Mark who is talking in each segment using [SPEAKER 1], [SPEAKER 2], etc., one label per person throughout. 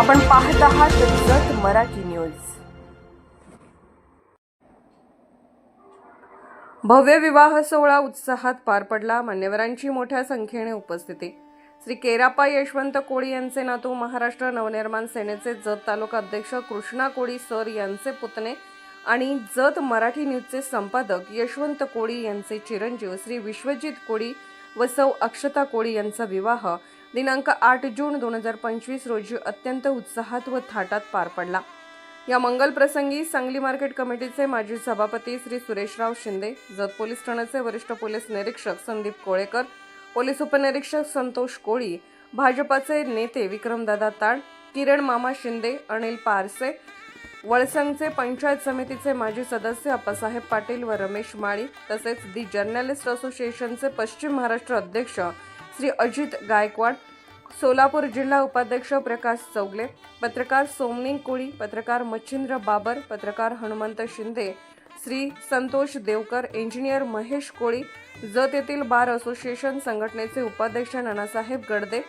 [SPEAKER 1] आपण पाहत आहात जत मराठी न्यूज. भव्य विवाह सोहळा उत्साहात पार पडला. मान्यवरांची मोठ्या संख्येने उपस्थिती. श्री केरापा यशवंत कोळी यांचे नातू महाराष्ट्र नवनिर्माण सेनेचे जत तालुका अध्यक्ष कृष्णा कोळी सर यांचे पुतणे आणि जत मराठी न्यूजचे संपादक यशवंत कोळी यांचे चिरंजीव श्री विश्वजित कोळी व सौ अक्षता कोळी यांचा विवाह दिनांक आठ जून दोन हजार पंचवीस रोजी अत्यंत उत्साहात व थाटात पार पडला. या मंगल प्रसंगी सांगली मार्केट कमिटीचे माजी सभापती श्री सुरेशराव शिंदे जत पोलीस ठाण्याचे वरिष्ठ पोलीस निरीक्षक संदीप कोळेकर पोलीस उपनिरीक्षक संतोष कोळी भाजपाचे नेते विक्रमदादा ताड किरण मामा शिंदे अनिल पारसे वळसंगचे पंचायत समितीचे माजी सदस्य अप्पासाहेब पाटील व रमेश माळी तसेच दी जर्नलिस्ट असोसिएशनचे पश्चिम महाराष्ट्र अध्यक्ष श्री अजित गायकवाड सोलापूर जिल्हा उपाध्यक्ष प्रकाश चौगले पत्रकार सोमनिंग कोळी पत्रकार मच्छिंद्र बाबर पत्रकार हनुमंत शिंदे श्री संतोष देवकर इंजिनियर महेश कोळी जत येथील बार असोसिएशन संघटनेचे उपाध्यक्ष Nanasaheb Gadade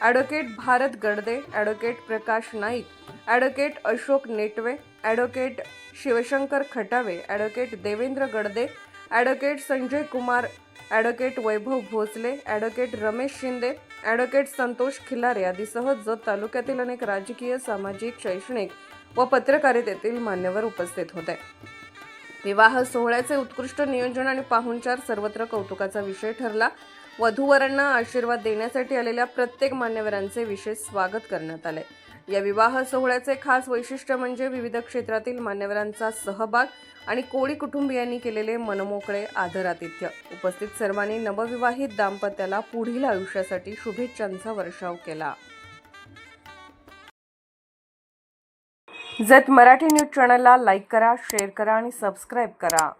[SPEAKER 1] advocate Bharat Gadade advocate Prakash Naik advocate Ashok Netwe advocate Shivshankar Khatawe advocate Devendra Gadade advocate Sanjay Kumar advocate Vaibhav Bhosale advocate Ramesh Shinde advocate Santosh Khilare आदीसह Jat तालुक्यातील अनेक राजकीय सामाजिक शैक्षणिक व पत्रकारितेतील मान्यवर उपस्थित होते. विवाह सोहळ्याचे उत्कृष्ट नियोजन आणि पाहुणचार सर्वत्र कौतुकाचा विषय ठरला. वधूवरांना आशीर्वाद देण्यासाठी आलेल्या प्रत्येक मान्यवरांचे विशेष स्वागत करण्यात आले. या विवाह सोहळ्याचे खास वैशिष्ट्य म्हणजे विविध क्षेत्रातील मान्यवरांचा सहभाग आणि कोळी कुटुंबियांनी केलेले मनमोकळे आदरातिथ्य. उपस्थित सर्वांनी नवविवाहित दाम्पत्याला पुढील आयुष्यासाठी शुभेच्छांचा वर्षाव केला. जत मराठी न्यूज चॅनलला लाईक करा शेअर करा आणि सबस्क्राईब करा.